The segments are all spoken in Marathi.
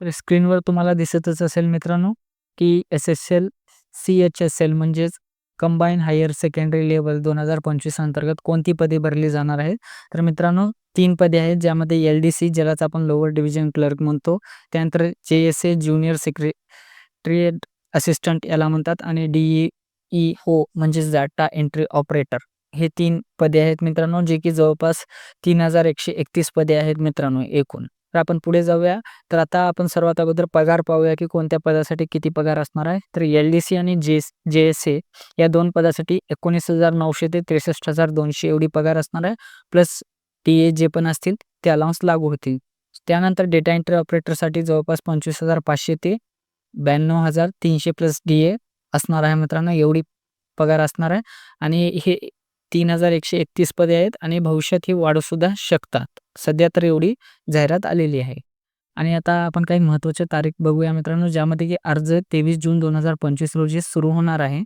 तर स्क्रीनवर तुम्हाला दिसतच असेल मित्रांनो की S S L C H S L म्हणजेच कंबाईन हायर सेकंडरी लेवल दोन हजार पंचवीस अंतर्गत कोणती पदे भरली जाणार आहेत? तर मित्रांनो तीन पदे आहेत ज्यामध्ये एल डी सी ज्यालाच आपण लोअर डिव्हिजन क्लर्क म्हणतो त्यानंतर J S A junior secretariat assistant याला म्हणतात आणि डी ई ओ म्हणजेच डाटा एंट्री ऑपरेटर हे तीन पदे आहेत मित्रांनो जे की जवळपास तीन हजार एकशे एकतीस पदे आहेत मित्रांनो एकूण. तर आपण पुढे जाऊया. तर आता आपण सर्वात अगोदर पगार पाहूया की कोणत्या पदासाठी किती पगार असणार आहे. तर एल डी सी आणि जे जे एस ए या दोन पदासाठी एकोणीस हजार नऊशे ते त्रेसष्ट हजार दोनशे एवढी पगार असणार आहे. प्लस टी ए जे पण असतील ते अलाउन्स लागू होतील. त्यानंतर डेटा एंट्री ऑपरेटरसाठी जवळपास पंचवीस हजार पाचशे ते ब्याण्णव हजार तीनशे प्लस डी ए असणार आहे मित्रांनो. एवढी पगार असणार आहे. आणि हे तीन हजार एकशे एकतीस पदे आहेत आणि भविष्यात ही वाढूसुद्धा शकतात. सध्या तर एवढी जाहिरात आलेली आहे. आणि आता आपण काही महत्त्वाची तारीख बघूया मित्रांनो ज्यामध्ये की अर्ज तेवीस जून दोन हजार पंचवीस रोजी सुरू होणार आहे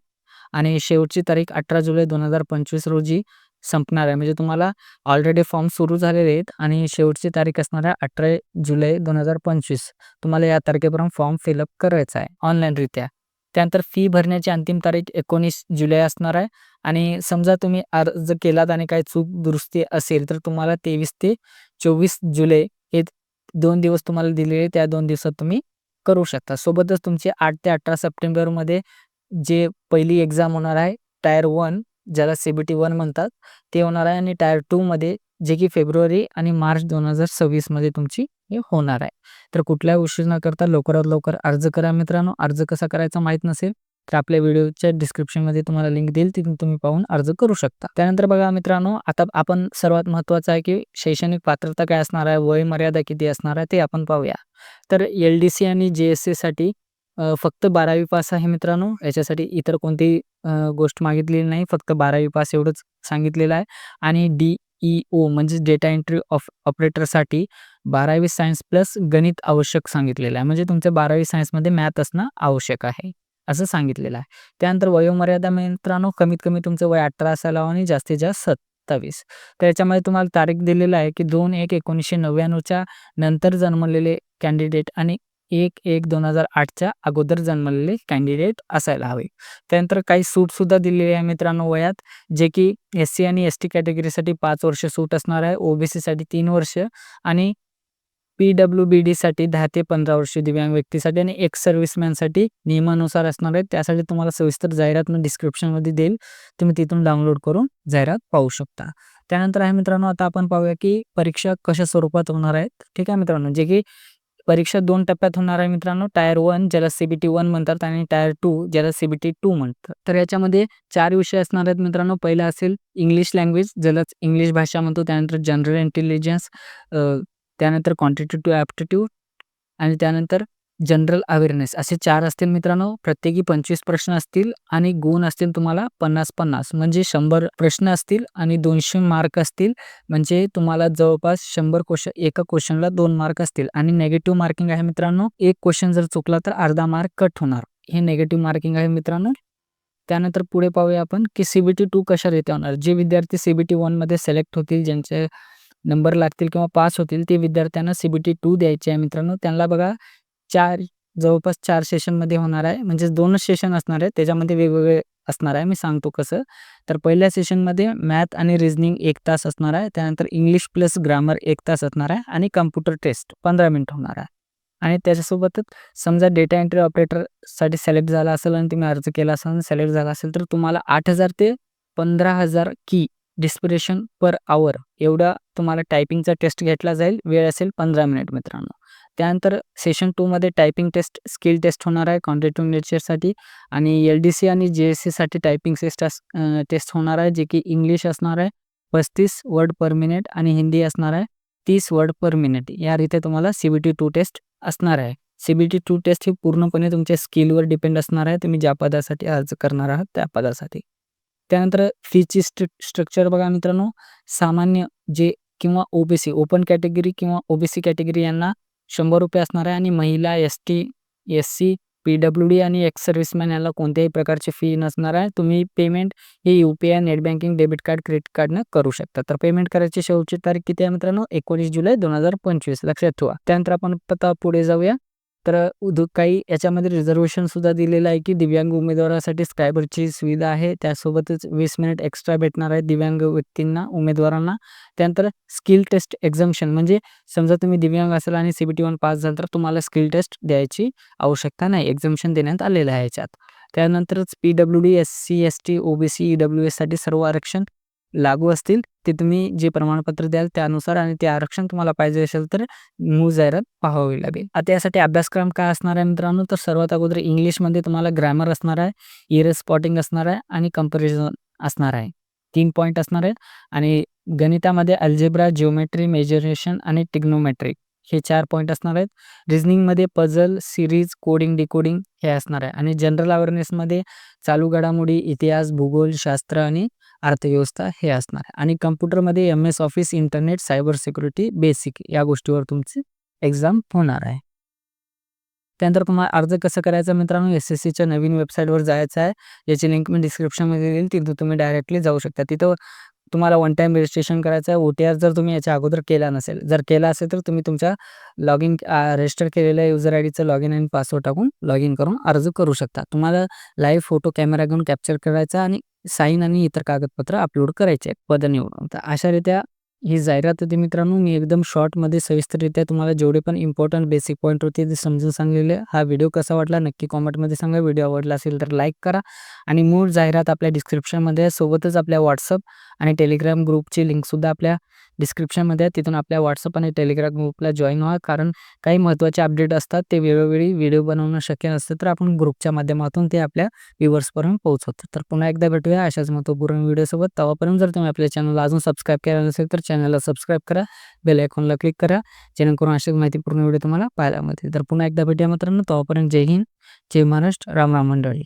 आणि शेवटची तारीख अठरा जुलै दोन हजार पंचवीस रोजी संपणार आहे. म्हणजे तुम्हाला ऑलरेडी फॉर्म सुरू झालेले आहेत आणि शेवटची तारीख असणार आहे अठरा जुलै दोन हजार पंचवीस. तुम्हाला या तारखेपर्यंत फॉर्म फिलअप करायचा आहे ऑनलाईनरित्या त्यानंतर फी भरण्याची अंतिम तारीख एकोणीस जुलै असणार आहे. आणि समजा तुम्ही अर्ज केलात आणि काही चूक दुरुस्ती असेल तर तुम्हाला तेवीस ते चोवीस जुलै हे दोन दिवस तुम्हाला दिलेले त्या दोन दिवसात तुम्ही करू शकता. सोबतच तुमची आठ ते अठरा सप्टेंबरमध्ये जे पहिली एक्झाम होणार आहे टायर वन ज्याला सी बी टी वन म्हणतात ते होणार आहे. आणि टायर टूमध्ये जे की फेब्रुवारी आणि मार्च दोन हजार सव्वीसमध्ये तुमची हे होणार आहे. तर कुठल्याही उशीर न करता लवकरात लवकर अर्ज करा मित्रांनो. अर्ज कसा करायचा माहीत नसेल तर आपल्या व्हिडिओच्या डिस्क्रिप्शनमध्ये तुम्हाला लिंक देईल तिथून तुम्ही पाहून अर्ज करू शकता. त्यानंतर बघा मित्रांनो आता आपण सर्वात महत्त्वाचं आहे की शैक्षणिक पात्रता काय असणार आहे वय मर्यादा किती असणार आहे ते आपण पाहूया. तर एल डी सी आणि जे एस सीसाठी फक्त बारावी पास आहे मित्रांनो. याच्यासाठी इतर कोणतीही गोष्ट मागितलेली नाही. फक्त बारावी पास एवढंच सांगितलेलं आहे. आणि डी ई ओ म्हणजे डेटा एंट्री ऑफ ऑपरेटरसाठी बारावी सायन्स प्लस गणित आवश्यक सांगितलेलं आहे. म्हणजे तुमच्या बारावी सायन्समध्ये मॅथ असणं आवश्यक आहे असं सांगितलेलं आहे. त्यानंतर वयोमर्यादा मित्रांनो कमीत कमी तुमचं वय अठरा असायला हवं आणि जास्तीत जास्त सत्तावीस. तर याच्यामध्ये तुम्हाला तारीख दिलेलं आहे की दोन एक एकोणीसशे नव्याण्णवच्या नंतर जन्मलेले कॅन्डिडेट आणि एक एक दोन हजार आठच्या अगोदर जन्मलेले कॅन्डिडेट असायला हवे. त्यानंतर काही सूटसुद्धा दिलेली आहे मित्रांनो वयात जे की एस सी आणि एस टी कॅटेगरीसाठी पाच वर्ष सूट असणार आहे ओबीसीसाठी तीन वर्ष आणि पी डब्ल्यू बी डीसाठी दहा ते पंधरा वर्ष दिव्यांग व्यक्तीसाठी आणि एक्स सर्व्हिसमॅनसाठी नियमानुसार असणार आहे. त्यासाठी तुम्हाला सविस्तर जाहिरात मी डिस्क्रिप्शनमध्ये देईल. तुम्ही तिथून डाउनलोड करून जाहिरात पाहू शकता. त्यानंतर आहे मित्रांनो आता आपण पाहूया की परीक्षा कशा स्वरूपात होणार आहेत. ठीक आहे मित्रांनो? जे की परीक्षा दोन टप्प्यात होणार आहे मित्रांनो. टायर वन ज्याला सीबीटी वन म्हणतात आणि टायर टू ज्याला सीबीटी टू म्हणतात. तर याच्यामध्ये चार विषय असणार आहेत मित्रांनो. पहिला असेल इंग्लिश लँग्वेज ज्यालाच इंग्लिश भाषा म्हणतो त्यानंतर जनरल इंटेलिजन्स त्यानंतर क्वांटिटेटिव्ह ॲप्टिट्यूड आणि त्यानंतर जनरल अवेअरनेस असे चार असतील मित्रांनो. प्रत्येकी पंचवीस प्रश्न असतील आणि गुण असतील तुम्हाला पन्नास पन्नास. म्हणजे शंभर प्रश्न असतील आणि दोनशे मार्क असतील. म्हणजे तुम्हाला जवळपास शंभर क्वेश्चन एका क्वेश्चनला दोन मार्क असतील. आणि नेगेटिव्ह मार्किंग आहे मित्रांनो एक क्वेश्चन जर चुकला तर अर्धा मार्क कट होणार. हे नेगेटिव्ह मार्किंग आहे मित्रांनो. त्यानंतर पुढे पाहूया आपण की सीबीटी टू कशा रीती होणार? जे विद्यार्थी सीबीटी मध्ये सिलेक्ट होतील ज्यांचे नंबर लागतील किंवा पास होतील ते विद्यार्थ्यांना सीबीटी टू द्यायचे आहे मित्रांनो. त्यांना बघा चार जवळपास चार सेशनमध्ये होणार आहे. म्हणजे दोनच सेशन असणार आहे त्याच्यामध्ये वेगवेगळे असणार आहे. मी सांगतो कसं. तर पहिल्या सेशनमध्ये मॅथ आणि रिझनिंग एक तास असणार आहे. त्यानंतर इंग्लिश प्लस ग्रामर एक तास असणार आहे. आणि कम्प्युटर टेस्ट पंधरा मिनिट होणार आहे. आणि त्याच्यासोबतच समजा डेटा एंट्री ऑपरेटरसाठी सिलेक्ट झाला असेल आणि तुम्ही अर्ज केला असेल आणि सिलेक्ट झाला असेल तर तुम्हाला आठ हजार ते पंधरा हजार की डिस्पिरेशन पर आवर एवढा तुम्हाला टायपिंगचा टेस्ट घेतला जाईल. वेळ असेल पंधरा मिनिट मित्रांनो. त्यानंतर सेशन टूमध्ये टायपिंग टेस्ट स्किल टेस्ट होणार आहे कॉन्ट्रेक्टिव्ह नेचरसाठी आणि एल डी सी आणि जे एस सीसाठी टायपिंग टेस्ट टेस्ट होणार आहे जे की इंग्लिश असणार आहे पस्तीस वर्ड पर मिनिट आणि हिंदी असणार आहे तीस वर्ड पर मिनिट या रीते तुम्हाला C B T two test असणार आहे. C B T two test ही पूर्णपणे तुमच्या स्किलवर डिपेंड असणार आहे. तुम्ही ज्या पदासाठी अर्ज करणार आहात त्या पदासाठी. त्यानंतर फीची स्ट्र स्ट्रक्चर बघा मित्रांनो. सामान्य जे किंवा ओबीसी ओपन कॅटेगरी किंवा ओबीसी कॅटेगरी यांना शंभर रुपये असणार आहे आणि महिला S T S C P W D आणि एक्स सर्व्हिसमॅन याला कोणत्याही प्रकारची फी नसणार आहे. तुम्ही पेमेंट हे U P I net banking debit card credit कार्डनं करू शकता. तर पेमेंट करायची शेवटची तारीख किती आहे मित्रांनो? एकोणीस जुलै दोन हजार पंचवीस. लक्षात ठेवा. त्यानंतर आपण पत्ता पुढे जाऊया. तर उद काही याच्यामध्ये रिझर्वेशन सुद्धा दिलेलं आहे की दिव्यांग उमेदवारासाठी स्कायबरची सुविधा आहे. त्यासोबतच वीस मिनिट एक्स्ट्रा भेटणार आहे दिव्यांग व्यक्तींना उमेदवारांना. त्यानंतर स्किल टेस्ट एक्झम्शन म्हणजे समजा तुम्ही दिव्यांग असाल आणि C B T one pass झाल तर तुम्हाला स्किल टेस्ट द्यायची आवश्यकता नाही. एक्झम्शन देण्यात आलेलं आहे याच्यात. त्यानंतरच P W D S C S T O B C E W एससाठी सर्व आरक्षण लागू असतील ते तुम्ही जे प्रमाणपत्र द्याल त्यानुसार आणि ते आरक्षण तुम्हाला पाहिजे असेल तर मूळ जाहिरात पाहावी लागेल. आता यासाठी अभ्यासक्रम काय असणार आहे मित्रांनो? तर सर्वात अगोदर इंग्लिशमध्ये तुम्हाला ग्रॅमर असणार आहे इयर स्पॉटिंग असणार आहे आणि कंपॅरिझन असणार आहे. तीन पॉईंट असणार आहेत आणि गणितामध्ये अल्जेब्रा जिओमेट्री मेजरेशन आणि टिग्नोमेट्रिक हे चार पॉईंट असणार आहेत. रिजनिंगमध्ये पझल सिरीज कोडिंग डिकोडिंग हे असणार आहे. आणि जनरल अवेअरनेसमध्ये चालू घडामोडी इतिहास भूगोल शास्त्र आणि अर्थव्यवस्था हे असणार आहे. आणि कम्प्युटरमध्ये M S office internet cyber security basic या गोष्टीवर तुमची एक्झाम होणार आहे. त्यानंतर तुम्हाला अर्ज कसं करायचा मित्रांनो? एस एस सीच्या नवीन वेबसाईटवर जायचं आहे. याची लिंक मी डिस्क्रिप्शनमध्ये देईल तिथं तुम्ही डायरेक्टली जाऊ शकता. तिथं तुम्हाला वन टाईम रजिस्ट्रेशन करायचं आहे ओ टी आर जर तुम्ही याच्या अगोदर केला नसेल जर केला असेल तर तुम्ही तुमच्या लॉग इन रजिस्टर केलेल्या युजर आय डीचं लॉग इन आणि पासवर्ड टाकून लॉग इन करून अर्ज करू शकता. तुम्हाला लाईव्ह फोटो कॅमेरा घेऊन कॅप्चर करायचा आणि साईन आणि इतर कागदपत्र अपलोड करायचे. आहेत पद निवडून तर अशारित्या ही जाहिरात होती मित्रांनो मी एकदम शॉर्टमध्ये सविस्तररित्या तुम्हाला जेवढे पण इम्पॉर्टंट बेसिक पॉईंट होते ते समजून सांगलेले. हा व्हिडिओ कसा वाटला नक्की कॉमेंटमध्ये सांगा. व्हिडिओ आवडला असेल तर लाईक करा. आणि मूळ जाहिरात आपल्या डिस्क्रिप्शनमध्ये सोबतच आपल्या व्हॉट्सअप आणि टेलिग्राम ग्रुपची लिंकसुद्धा आपल्या डिस्क्रिप्शनमध्ये आहे. तिथून आपल्या व्हॉट्सअप आणि टेलिग्राम ग्रुपला जॉईन व्हा. कारण काही महत्त्वाचे अपडेट असतात ते वेळोवेळी व्हिडिओ बनवणं शक्य नसतं तर आपण ग्रुपच्या माध्यमातून ते आपल्या व्ह्युअर्सपर्यंत पोहोचवतो. तर पुन्हा एकदा भेटूया. अशाच महत्त्वपूर्ण व्हिडिओसोबत तेव्हापर्यंत जर तुम्ही आपल्या चॅनलला अजून सबस्क्राईब केलं नसेल तर चॅनलला सबस्क्राईब करा. बेल आयकॉनला क्लिक करा. जेणेकरून अशाच माहितीपूर्ण व्हिडिओ तुम्हाला पाहायला मिळतील. तर पुन्हा एकदा भेटूया मित्रांनो. तेव्हापर्यंत जय हिंद. जय महाराष्ट्र. राम राम मंडळी.